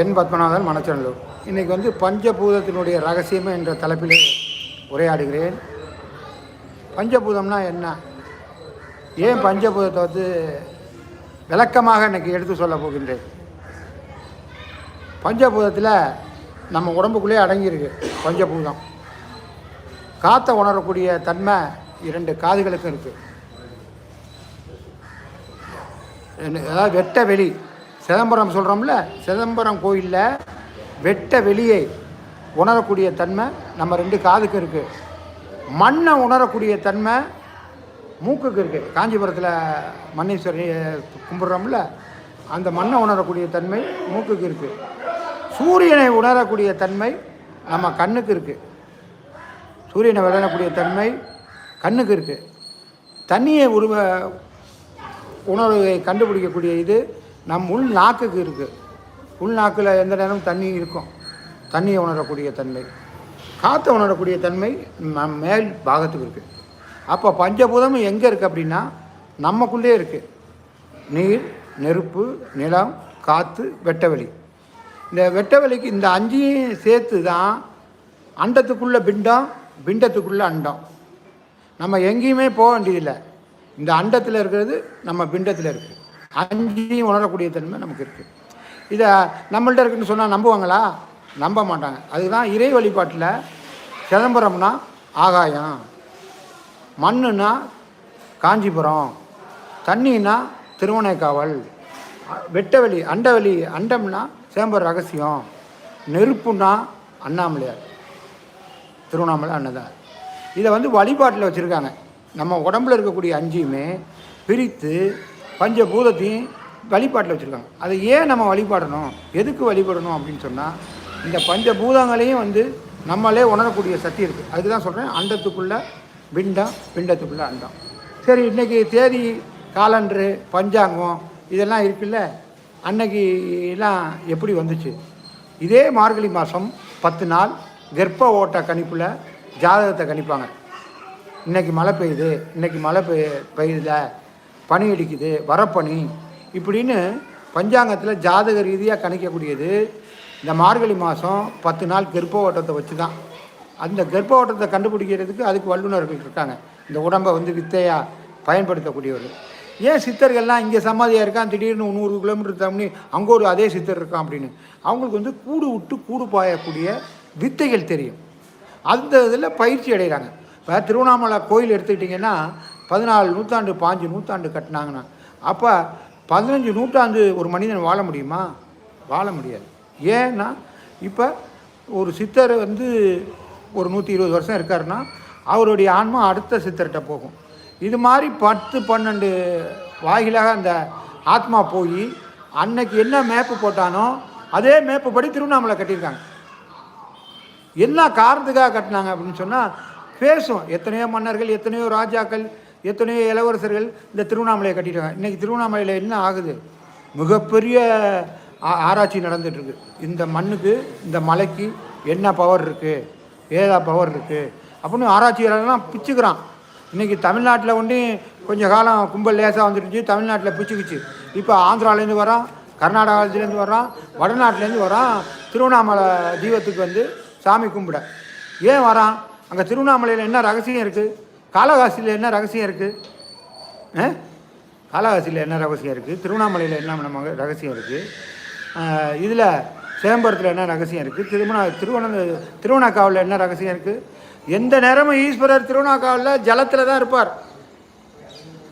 என் பத்மநாதன் மணச்சநல்லூர் இன்றைக்கி வந்து பஞ்சபூதத்தினுடைய ரகசியம் என்ற தலைப்பிலே உரையாடுகிறேன். பஞ்சபூதம்னா என்ன? ஏன் பஞ்சபூதத்தை வந்து விளக்கமாக இன்றைக்கி எடுத்து சொல்ல போகின்றேன்? பஞ்சபூதத்தில் நம்ம உடம்புக்குள்ளே அடங்கியிருக்கு பஞ்சபூதம். காற்றை உணரக்கூடிய தன்மை இரண்டு காதுகளுக்கும் இருக்குது அதாவது வெட்ட வெளி சிதம்பரம் சொல்கிறோம்ல சிதம்பரம் கோயிலில் வெட்ட வெளியை உணரக்கூடிய தன்மை நம்ம ரெண்டு காதுக்கு இருக்குது மண்ணை உணரக்கூடிய தன்மை மூக்குக்கு இருக்குது காஞ்சிபுரத்தில் மன்னீஸ்வரி கும்பிட்றோம்ல அந்த மண்ணை உணரக்கூடிய தன்மை மூக்குக்கு இருக்குது சூரியனை உணரக்கூடிய தன்மை நம்ம கண்ணுக்கு இருக்குது சூரியனை விளையக்கூடிய தன்மை கண்ணுக்கு இருக்குது தண்ணியை உருவ உணர்வை கண்டுபிடிக்கக்கூடிய இது நம் உள் நாக்குக்கு இருக்குது உள் நாக்கில் எந்த நேரமும் தண்ணி இருக்கும். தண்ணியை உணரக்கூடிய தன்மை. காற்றை உணரக்கூடிய தன்மை நம் மேல் பாகத்துக்கு இருக்குது அப்போ பஞ்சபூதமும் எங்கே இருக்குது அப்படின்னா நமக்குள்ளே இருக்குது நீர் நெருப்பு நிலம் காற்று வெட்டவெளி. இந்த வெட்டவெளிக்கு இந்த அஞ்சையும் சேர்த்து தான் அண்டத்துக்குள்ளே பிண்டம் பிண்டத்துக்குள்ளே அண்டம். நம்ம எங்கேயுமே போக வேண்டியதில்லை. இந்த அண்டத்தில் இருக்கிறது நம்ம பிண்டத்தில் இருக்குது அஞ்சையும் உணரக்கூடிய தன்மை நமக்கு இருக்குது இதை நம்மள்ட்ட இருக்குன்னு சொன்னால் நம்புவாங்களா? நம்ப மாட்டாங்க. அதுதான் இறை வழிபாட்டில் சிதம்பரம்னா ஆகாயம் மண்ணுனா காஞ்சிபுரம் தண்ணினா திருவனைக்காவல் வெட்டவெளி அண்டவெளி அண்டம்னா சேம்பர் ரகசியம் நெருப்புனா அண்ணாமலையார் திருவண்ணாமலை அன்னதார். இதை வந்து வழிபாட்டில் வச்சுருக்காங்க. நம்ம உடம்புல இருக்கக்கூடிய அஞ்சியுமே பிரித்து பஞ்சபூதத்தையும் வழிபாட்டில் வச்சுருக்காங்க. அதை ஏன் நம்ம வழிபாடணும்? எதுக்கு வழிபடணும் அப்படின்னு சொன்னால் இந்த பஞ்சபூதங்களையும் வந்து நம்மளே உணரக்கூடிய சக்தி இருக்குது அதுக்கு தான் சொல்கிறேன் அண்டத்துக்குள்ளே பிண்டம் பிண்டத்துக்குள்ளே அண்டம். சரி இன்றைக்கி தேதி காலண்டரு பஞ்சாங்கம் இதெல்லாம் இருக்குல்ல அன்னைக்கெல்லாம் எப்படி வந்துச்சு? இதே மார்கழி மாதம் பத்து நாள் கர்ப்ப ஓட்ட கணிப்பில் ஜாதகத்தை கணிப்பாங்க. இன்றைக்கி மழை பெய்யுது இன்னைக்கு மழை பெய் பெய்யுதில்லை பனி அடிக்குது வரப்பனி இப்படின்னு பஞ்சாங்கத்தில் ஜாதக ரீதியாக கணிக்கக்கூடியது. இந்த மார்கழி மாதம் பத்து நாள் கர்ப்ப ஓட்டத்தை வச்சு தான் அந்த கர்ப்ப ஓட்டத்தை கண்டுபிடிக்கிறதுக்கு அதுக்கு வல்லுநர்கள் இருக்காங்க. இந்த உடம்பை வந்து வித்தையாக பயன்படுத்தக்கூடியவர்கள். ஏன் சித்தர்கள்லாம் இங்கே சமாதியாக இருக்கான் திடீர்னு நூறு கிலோமீட்டர் தம்பி அங்கே ஒரு அதே சித்தர் இருக்கான் அப்படின்னு. அவங்களுக்கு வந்து கூடு விட்டு கூடு பாயக்கூடிய வித்தைகள் தெரியும். அந்த இதில் பயிற்சி அடைகிறாங்க. இப்போ திருவண்ணாமலை கோயில் எடுத்துக்கிட்டிங்கன்னா பதினாலு நூற்றாண்டு பாஞ்சு நூற்றாண்டு கட்டினாங்கன்னா அப்போ பதினஞ்சு நூற்றாண்டு ஒரு மனிதன் வாழ முடியுமா? வாழ முடியாது. ஏன்னா இப்போ ஒரு சித்தர் வந்து ஒரு நூற்றி இருபது வருஷம் இருக்காருன்னா அவருடைய ஆன்மா அடுத்த சித்தர்கிட்ட போகும். இது மாதிரி பத்து பன்னெண்டு வாயிலாக அந்த ஆத்மா போய் அன்னைக்கு என்ன மேப்பு போட்டானோ அதே மேப்பு படி திருவண்ணாமலை கட்டியிருக்காங்க. என்ன காரணத்துக்காக கட்டினாங்க அப்படின்னு சொன்னால் பேசும். எத்தனையோ மன்னர்கள் எத்தனையோ ராஜாக்கள் எத்தனையோ இளவரசர்கள் இந்த திருவண்ணாமலையை கட்டிட்டாங்க. இன்றைக்கி திருவண்ணாமலையில் என்ன ஆகுது? மிகப்பெரிய ஆராய்ச்சி நடந்துகிட்ருக்கு இந்த மண்ணுக்கு இந்த மலைக்கு என்ன பவர் இருக்குது ஏதா பவர் இருக்குது அப்படின்னு ஆராய்ச்சியாளர்லாம் பிச்சுக்கிறான். இன்றைக்கி தமிழ்நாட்டில் ஒண்டி கொஞ்சம் காலம் கும்பல் லேசாக வந்துருச்சு தமிழ்நாட்டில் பிச்சுக்குச்சு. இப்போ ஆந்திராலேருந்து வரான் கர்நாடகாலேருந்து வரான் வடநாட்டிலேருந்து வரான் திருவண்ணாமலை தீபத்துக்கு வந்து சாமி கும்பிட. ஏன் வரான்? அங்கே திருவண்ணாமலையில் என்ன ரகசியம் இருக்குது காலகாசியில் என்ன ரகசியம் இருக்குது காலகாசியில் என்ன ரகசியம் இருக்குது திருவண்ணாமலையில் என்ன நம்ம ரகசியம் இருக்குது இதில் சேம்பரத்தில் என்ன ரகசியம் இருக்குது திருமண திருவண்ண திருவண்ணாக்காவில் என்ன ரகசியம் இருக்குது எந்த நேரமும் ஈஸ்வரர் திருவண்ணாக்காவில் ஜலத்தில் தான் இருப்பார்.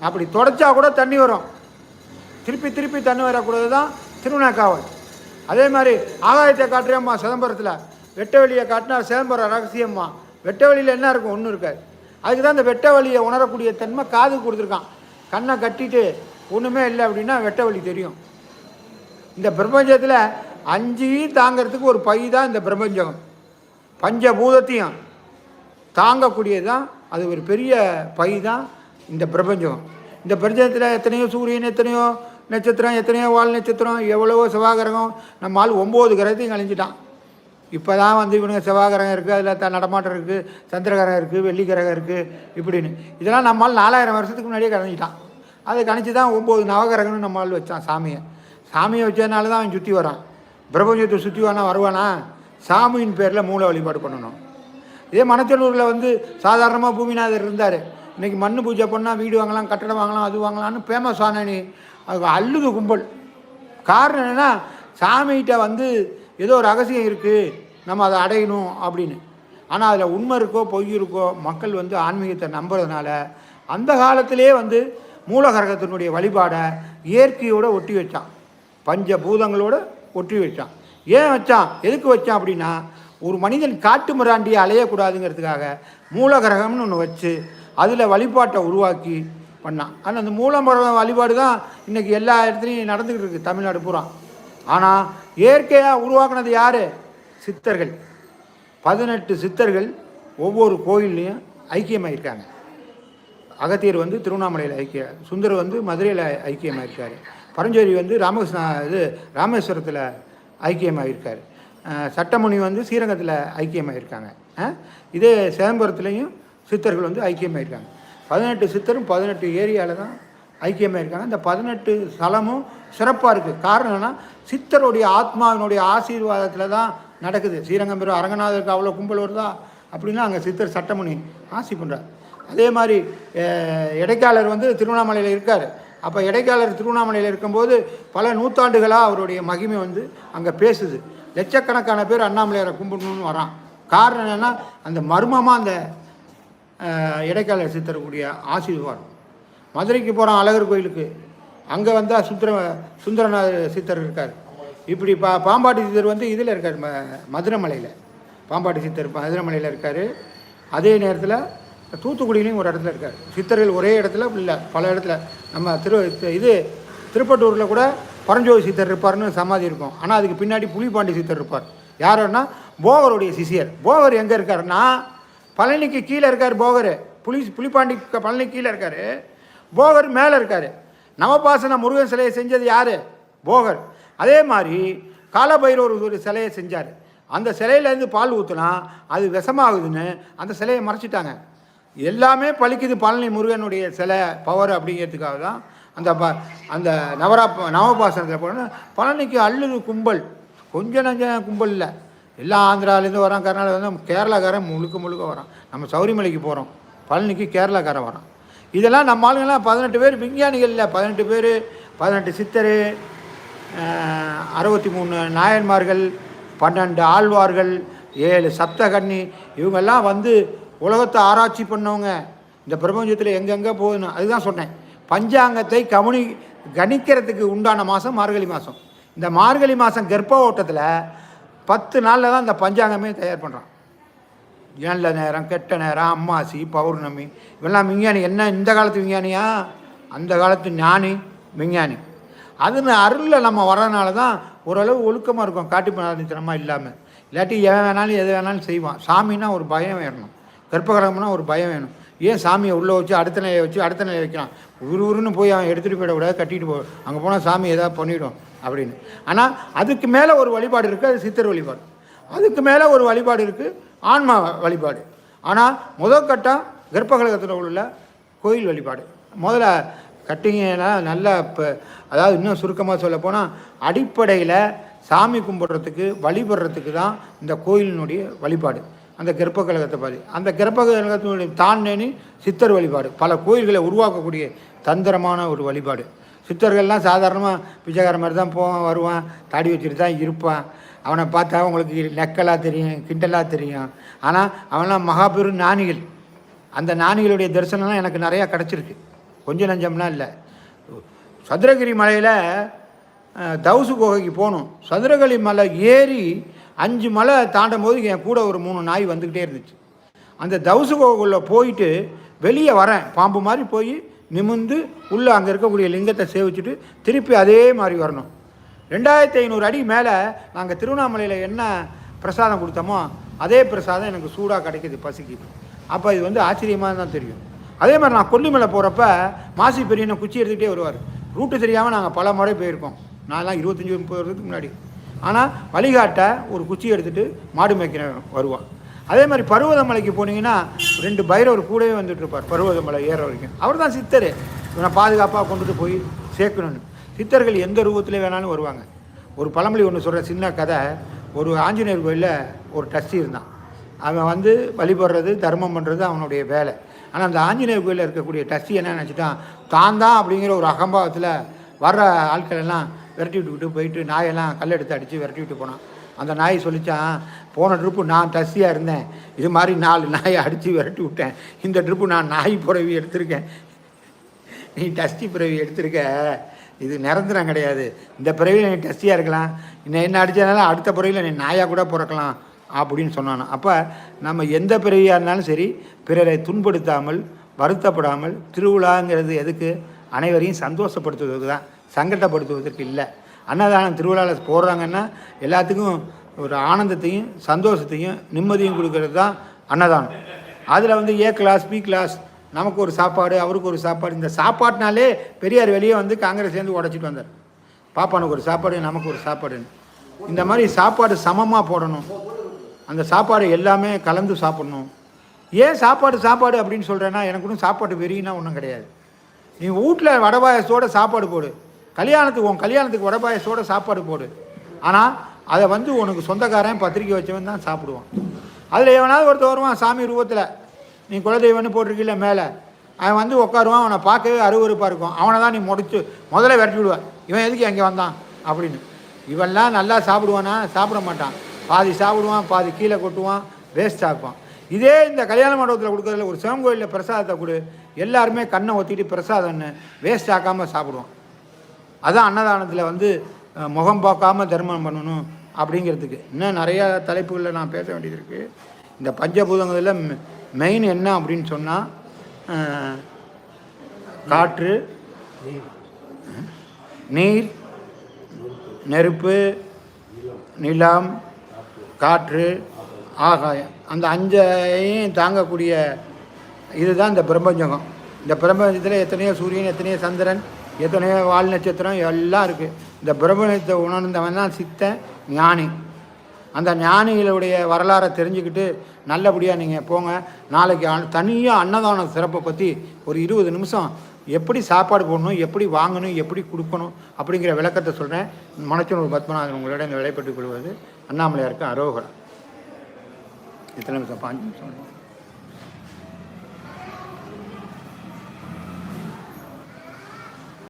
அப்படி தொடச்சா கூட தண்ணி வரும். திருப்பி திருப்பி தண்ணி வரக்கூடாது தான் திருவண்ணாக்காவல். அதே மாதிரி ஆகாயத்தை காட்டுறேம்மா சிதம்பரத்தில். வெட்ட வெளியை காட்டினா சிதம்பரம் ரகசியம்மா. வெட்ட வெளியில் என்ன இருக்கும்? ஒன்றும் இருக்காது. அதுக்கு தான் இந்த வெட்ட வழியை உணரக்கூடிய தன்மை காது கொடுத்துருக்கான். கண்ணை கட்டிட்டு ஒன்றுமே இல்லை அப்படின்னா வெட்ட வழி தெரியும். இந்த பிரபஞ்சத்தில் அஞ்சையும் தாங்கிறதுக்கு ஒரு பை தான் இந்த பிரபஞ்சம். பஞ்சபூதத்தையும் தாங்கக்கூடியது தான் அது ஒரு பெரிய பை தான் இந்த பிரபஞ்சம். இந்த பிரபஞ்சத்தில் எத்தனையோ சூரியன் எத்தனையோ நட்சத்திரம் எத்தனையோ வால் நட்சத்திரம் எவ்வளவோ செவ்வாய்கிரகம் நம்ம ஆள் ஒம்பது கிரகத்தையும் கழிஞ்சிட்டான். இப்போ தான் வந்து இவனுங்க செவ்வாய்கிரகம் இருக்குது அதில் த நடமாட்டம் இருக்குது சந்திரகிரகம் இருக்குது வெள்ளிக்கிரகம் இருக்குது இப்படின்னு. இதெல்லாம் நம்மால் நாலாயிரம் வருஷத்துக்கு முன்னாடியே கணிஞ்சிட்டான். அதை கணிச்சு தான் ஒம்பது நவகிரகம்னு நம்மால் வச்சான் சாமியை. சாமியை வச்சதுனால தான் அவன் சுற்றி வரான். பிரபஞ்சத்தை சுற்றி வேணா வருவானா? சாமியின் பேரில் மூளை வழிபாடு பண்ணணும். இதே மணச்சலூரில் வந்து சாதாரணமாக பூமிநாதர் இருந்தார். இன்றைக்கி மண் பூஜை பண்ணால் வீடு வாங்கலாம் கட்டடம் வாங்கலாம் அது வாங்கலாம்னு ஃபேமஸ் ஆனனி அது அல்லுது கும்பல். காரணம் என்னென்னா சாமிகிட்ட வந்து ஏதோ ஒரு ரகசியம் இருக்குது நம்ம அதை அடையணும் அப்படின்னு. ஆனால் அதில் உண்மை இருக்கோ பொய் இருக்கோ மக்கள் வந்து ஆன்மீகத்தை நம்புறதுனால அந்த காலத்திலே வந்து மூலகரகத்தினுடைய வழிபாடை இயற்கையோடு ஒட்டி வச்சான். பஞ்ச பூதங்களோட ஒட்டி வச்சான். ஏன் வச்சான்? எதுக்கு வச்சான் அப்படின்னா ஒரு மனிதன் காட்டு மிராண்டியை அலையக்கூடாதுங்கிறதுக்காக மூலகிரகம்னு ஒன்று வச்சு அதில் வழிபாட்டை உருவாக்கி பண்ணான். ஆனால் அந்த மூலமரம் வழிபாடு தான் இன்றைக்கி எல்லா இடத்துலையும் நடந்துக்கிட்டு இருக்குது தமிழ்நாடு பூரா. ஆனால் இயற்கையாக உருவாக்குனது யார்? சித்தர்கள். பதினெட்டு சித்தர்கள் ஒவ்வொரு கோயில்லையும் ஐக்கியமாயிருக்காங்க. அகத்தியர் வந்து திருவண்ணாமலையில் ஐக்கிய சுந்தர் வந்து மதுரையில் ஐக்கியமாயிருக்காரு. பரஞ்சேரி வந்து ராமகிருஷ்ணா இது ராமேஸ்வரத்தில் ஐக்கியமாயிருக்காரு. சட்டமணி சட்டமுனி வந்து ஸ்ரீரங்கத்தில் ஐக்கியமாயிருக்காங்க. இதே சிதம்பரத்துலேயும் சித்தர்கள் வந்து ஐக்கியமாயிருக்காங்க. பதினெட்டு சித்தரும் பதினெட்டு ஏரியாவில் தான் ஐக்கியமாக இருக்காங்க. இந்த பதினெட்டு ஸ்தலமும் சிறப்பாக இருக்குது காரணம் என்னென்னா சித்தருடைய ஆத்மாவினுடைய ஆசீர்வாதத்தில் தான் நடக்குது. ஸ்ரீரங்கம் பெரும் அரங்கநாதருக்கு அவ்வளோ கும்பல் வருதா? அப்படின்னா அங்கே சித்தர் சட்டமுனி ஆசி பண்ணுறார் அதே மாதிரி இடைக்காலர் வந்து திருவண்ணாமலையில் இருக்கார். அப்போ இடைக்காலர் திருவண்ணாமலையில் இருக்கும்போது பல நூற்றாண்டுகளாக அவருடைய மகிமை வந்து அங்கே பேசுது. லட்சக்கணக்கான பேர் அண்ணாமலையாரை கும்பிடணும்னு வரான். காரணம் என்னென்னா அந்த மர்மமாக அந்த இடைக்காலர் சித்தரக்கூடிய ஆசீர்வாதம். மதுரைக்கு போகிறான் அழகர் கோயிலுக்கு. அங்கே வந்தால் சுந்தர சுந்தரநாதர் சித்தர் இருக்கார். இப்படி பா பாம்பாட்டி சித்தர் வந்து இதில் இருக்கார் ம மதுரமலையில் பாம்பாட்டி சித்தர் மதுரமலையில் இருக்கார். அதே நேரத்தில் தூத்துக்குடியிலையும் ஒரு இடத்துல இருக்கார். சித்தர்கள் ஒரே இடத்துல இல்லை பல இடத்துல. நம்ம திரு இது திருப்பட்டூரில் கூட பரஞ்சோதி சித்தர் இருப்பார்னு சமாதி இருக்கும். ஆனால் அதுக்கு பின்னாடி புலிபாண்டி சித்தர் இருப்பார். யாருன்னா போகருடைய சிசியர் போகர் எங்கே இருக்காருன்னா பழனிக்கு கீழே இருக்கார் போகர். புலி புலிப்பாண்டி பழனி கீழே இருக்கார். போகர் மேலே இருக்கார். நவபாசன முருகன் சிலையை செஞ்சது யார்? போகர். அதே மாதிரி காலபைரவர் ஒரு சிலையை செஞ்சார். அந்த சிலையிலேருந்து பால் ஊற்றுனா அது விஷமாகுதுன்னு அந்த சிலையை மறைச்சிட்டாங்க. எல்லாமே பழிக்குது பழனி முருகனுடைய சிலை பவர் அப்படிங்கிறதுக்காக தான் அந்த ப அந்த நவரா நவபாசனத்தில் போனோம்னா பழனிக்கு அள்ளுது கும்பல். கொஞ்சம் நஞ்ச கும்பல் இல்லை. எல்லாம் ஆந்திராலேருந்து வரான் வந்து கேரளாக்காரன் முழுக்க முழுக்க வரான். நம்ம சௌரிமலைக்கு போகிறோம் பழனிக்கு கேரளாக்காரன் வரான். இதெல்லாம் நம்ம ஆளுங்கெல்லாம் பதினெட்டு பேர் விஞ்ஞானிகள் இல்லை. பதினெட்டு பேர் பதினெட்டு சித்தர் அறுபத்தி மூணு நாயன்மார்கள் பன்னெண்டு ஆழ்வார்கள் ஏழு சப்தகன்னி இவங்கெல்லாம் வந்து உலகத்தை ஆராய்ச்சி பண்ணவங்க. இந்த பிரபஞ்சத்தில் எங்கெங்கே போகுதுன்னு அதுதான் சொன்னேன். பஞ்சாங்கத்தை கவனி கணிக்கிறதுக்கு உண்டான மாதம் மார்கழி மாதம் இந்த மார்கழி மாதம் கர்ப்ப ஓட்டத்தில் பத்து நாளில் தான் இந்த பஞ்சாங்கமே தயார் பண்ணுறான் நல்ல நேரம்? கெட்ட நேரம் அம்மாசி பௌர்ணமி. இவெல்லாம் விஞ்ஞானி. என்ன இந்த காலத்து விஞ்ஞானியா? அந்த காலத்து ஞானி விஞ்ஞானி. அது அருளில் நம்ம வரதுனால தான் ஓரளவு ஒழுக்கமாக இருக்கும். காட்டு பிராணித்தனமாக இல்லாமல் இல்லாட்டி எவன் வேணாலும் எது வேணாலும் செய்வான். சாமின்னா ஒரு பயம் வேணும். கர்ப்பகிரகம்னா ஒரு பயம் வேணும். ஏன் சாமியை உள்ளே வச்சு அடுத்த நிலையை வச்சு அடுத்த நிலையை வைக்கலாம் உரு உருன்னு போய் அவன் எடுத்துகிட்டு போயிடக்கூடாது கட்டிட்டு போ. அங்கே போனால் சாமி ஏதாவது பண்ணிவிடும் அப்படின்னு. ஆனால் அதுக்கு மேலே ஒரு வழிபாடு இருக்குது அது சித்தர் வழிபாடு. அதுக்கு மேலே ஒரு வழிபாடு இருக்குது ஆன்மா வழிபாடு. ஆனால் முதல் கட்டம் கர்ப்பகலகத்தில் உள்ள கோயில் வழிபாடு. முதல்ல கட்டிங்கன்னா நல்லா இப்போ அதாவது இன்னும் சுருக்கமாக சொல்ல போனால் அடிப்படையில் சாமி கும்பிட்றதுக்கு வழிபடுறதுக்கு தான் இந்த கோயிலினுடைய வழிபாடு. அந்த கர்ப்பகிரகத்தை பாதி அந்த கர்ப்பகிரகத்தினுடைய தாண்டேனி சித்தர் வழிபாடு. பல கோயில்களை உருவாக்கக்கூடிய தந்திரமான ஒரு வழிபாடு. சித்தர்கள்லாம் சாதாரணமாக பிச்சைக்கார மாதிரி தான் போவான் வருவான் தாடி வச்சுட்டு தான் இருப்பான். அவனை பார்த்தா உங்களுக்கு நெக்கலாக தெரியும் கிண்டலாக தெரியும். ஆனால் அவன்லாம் மகாபெரும் ஞானிகள். அந்த ஞானிகளுடைய தரிசனம்லாம் எனக்கு நிறையா கிடச்சிருக்கு. கொஞ்சம் நஞ்சம்லாம் இல்லை. சதுரகிரி மலையில் தவுசு குகைக்கு போகணும் சதுரகிரி மலை ஏறி அஞ்சு மலை தாண்டும் போது என் கூட ஒரு மூணு நாய் வந்துக்கிட்டே இருந்துச்சு. அந்த தவுசு குகைக்குள்ளே போயிட்டு வெளியே வரேன். பாம்பு மாதிரி போய் நிமிந்து உள்ளே அங்கே இருக்கக்கூடிய லிங்கத்தை சேவிச்சுட்டு திருப்பி அதே மாதிரி வரணும். ரெண்டாயிரத்தி ஐநூறு அடி மேலே நாங்கள் திருவண்ணாமலையில் என்ன பிரசாதம் கொடுத்தோமோ அதே பிரசாதம் எனக்கு சூடாக கிடைக்குது பசிக்கு அப்போ இது வந்து ஆச்சரியமாக தான் தெரியும். அதே மாதிரி நான் கொல்லிமலை போகிறப்ப மாசி பெரியனை குச்சி எடுத்துக்கிட்டே வருவார். ரூட்டு தெரியாமல் நாங்கள் பல முறை போயிருக்கோம். நான்லாம் இருபத்தஞ்சி முப்பது வருஷத்துக்கு முன்னாடி. ஆனால் வழிகாட்ட ஒரு குச்சி எடுத்துகிட்டு மாடு மேய்க்கிற வருவான் அதே மாதிரி பருவதமலைக்கு போனீங்கன்னா ரெண்டு பைரவர் கூடவே வந்துட்டு இருப்பார். பருவதமலை ஏற வரைக்கும். அவர் தான் சித்தர். இவனை பாதுகாப்பாக கொண்டுட்டு போய் சேர்க்கணும்னு. சித்தர்கள் எந்த ரூபத்தில் வேணாலும் வருவாங்க. ஒரு பழமொழி ஒன்று சொல்கிற சின்ன கதை. ஒரு ஆஞ்சநேயர் கோயிலில் ஒரு டஸ்டி இருந்தான். அவன் வந்து வழிபடுறது தர்மம் பண்ணுறது அவனுடைய வேலை. ஆனால் அந்த ஆஞ்சநேயர் கோயிலில் இருக்கக்கூடிய டஸ்டி என்ன நினச்சிட்டான்? தான் தான் அப்படிங்கிற ஒரு அகம்பாவத்தில் வர்ற ஆட்கள் எல்லாம் விரட்டி விட்டுக்கிட்டு போயிட்டு நாயெல்லாம் கல் எடுத்து அடித்து விரட்டி விட்டு போனான். அந்த நாய் சொல்லிச்சான் போன ட்ரிப்பு நான் டஸ்டியாக இருந்தேன். இது மாதிரி நாலு நாயை அடித்து விரட்டி விட்டேன். இந்த ட்ரிப்பு நான் நாய் புறவி எடுத்திருக்கேன். நீ டஸ்டி பிறவி எடுத்திருக்க. இது நிரந்தரம் கிடையாது. இந்த பிறவியில் நீ டஸ்டியாக இருக்கலாம். இன்னும் என்ன அடித்ததுனால அடுத்த பிறவியில் நீ நாயாக கூட பிறக்கலாம் அப்படின்னு சொன்னான். அப்போ நம்ம எந்த பிறவியாக இருந்தாலும் சரி பிறரை துன்படுத்தாமல் வருத்தப்படாமல் திருவிழாங்கிறது எதுக்கு? அனைவரையும் சந்தோஷப்படுத்துவதற்கு தான். சங்கடப்படுத்துவதற்கு இல்லை. அன்னதானம் திருவிழாவில் போடுறாங்கன்னா எல்லாத்துக்கும் ஒரு ஆனந்தத்தையும் சந்தோஷத்தையும் நிம்மதியும் கொடுக்கறது தான் அன்னதானம். அதில் வந்து ஏ கிளாஸ் பி கிளாஸ் நமக்கு ஒரு சாப்பாடு அவருக்கு ஒரு சாப்பாடு. இந்த சாப்பாட்டுனாலே பெரியார் வெளியே வந்து காங்கிரஸ் சேர்ந்து உடச்சிட்டு வந்தார். பாப்பானுக்கு ஒரு சாப்பாடு நமக்கு ஒரு சாப்பாடுன்னு. இந்த மாதிரி சாப்பாடு சமமாக போடணும். அந்த சாப்பாடு எல்லாமே கலந்து சாப்பிடணும். ஏன் சாப்பாடு சாப்பாடு அப்படின்னு சொல்கிறேன்னா எனக்கு ஒன்றும் சாப்பாடு வெறினா ஒன்றும் கிடையாது. நீ வீட்டில் வடை சாப்பாடு போடு. கல்யாணத்துக்கு உன் கல்யாணத்துக்கு வடை சாப்பாடு போடு. ஆனால் அதை வந்து உனக்கு சொந்தக்காரன் பத்திரிக்கை வச்சவன் தான் சாப்பிடுவான். அதில் எவனாவது ஒருத்தர் வருவான் சாமி ரூபத்தில். நீ குலதெய்வம்னு போட்டிருக்கீல்ல மேலே அவன் வந்து உட்காருவான் அவனை பார்க்கவே அருவருப்பாக இருக்கும். அவனை தான் நீ முடிச்சு முதல்ல விரட்டி விடுவான் இவன் எதுக்கு அங்கே வந்தான்? அப்படின்னு. இவன்லாம் நல்லா சாப்பிடுவானா? சாப்பிட மாட்டான். பாதி சாப்பிடுவான் பாதி கீழே கொட்டுவான் வேஸ்ட் ஆக்குவான் இதே இந்த கல்யாண மண்டபத்தில் கொடுக்குறதுல ஒரு சிவன் கோயிலில் பிரசாதத்தை கொடு. எல்லாருமே கண்ணை ஒத்திக்கிட்டு பிரசாதம்னு வேஸ்ட் ஆக்காமல் சாப்பிடுவான். அதான் அன்னதானத்தில் வந்து முகம் பார்க்காம தர்மம் பண்ணணும் அப்படிங்கிறதுக்கு. இன்னும் நிறையா தலைப்புகளில் நான் பேச வேண்டியது இருக்குது இந்த பஞ்சபூதங்களில் மெயின் என்ன அப்படின்னு சொன்னால் காற்று நீர் நெருப்பு நிலம் காற்று ஆகாயம். அந்த அஞ்சையும் தாங்கக்கூடிய இதுதான் இந்த பிரபஞ்சகம். இந்த பிரபஞ்சத்தில் எத்தனையோ சூரியன் எத்தனையோ சந்திரன் எத்தனையோ வால் நட்சத்திரம் எல்லாம் இருக்குது இந்த பிரபஞ்சத்தை உணர்ந்தவன் தான் சித்தன் ஞானி. அந்த ஞானிகளுடைய வரலாறை தெரிஞ்சுக்கிட்டு நல்லபடியாக நீங்கள் போங்க. நாளைக்கு தனியாக அன்னதான சிறப்பை பற்றி ஒரு இருபது நிமிஷம் எப்படி சாப்பாடு போடணும் எப்படி வாங்கணும் எப்படி கொடுக்கணும் அப்படிங்கிற விளக்கத்தை சொல்கிறேன் மனச்சனூர் பத்மநாதன் உங்களிடம் இந்த விளையாட்டுக் கொள்வது அண்ணாமலையாருக்கு அரோகரம் எத்தனை நிமிஷம்? பாஞ்சு நிமிஷம்.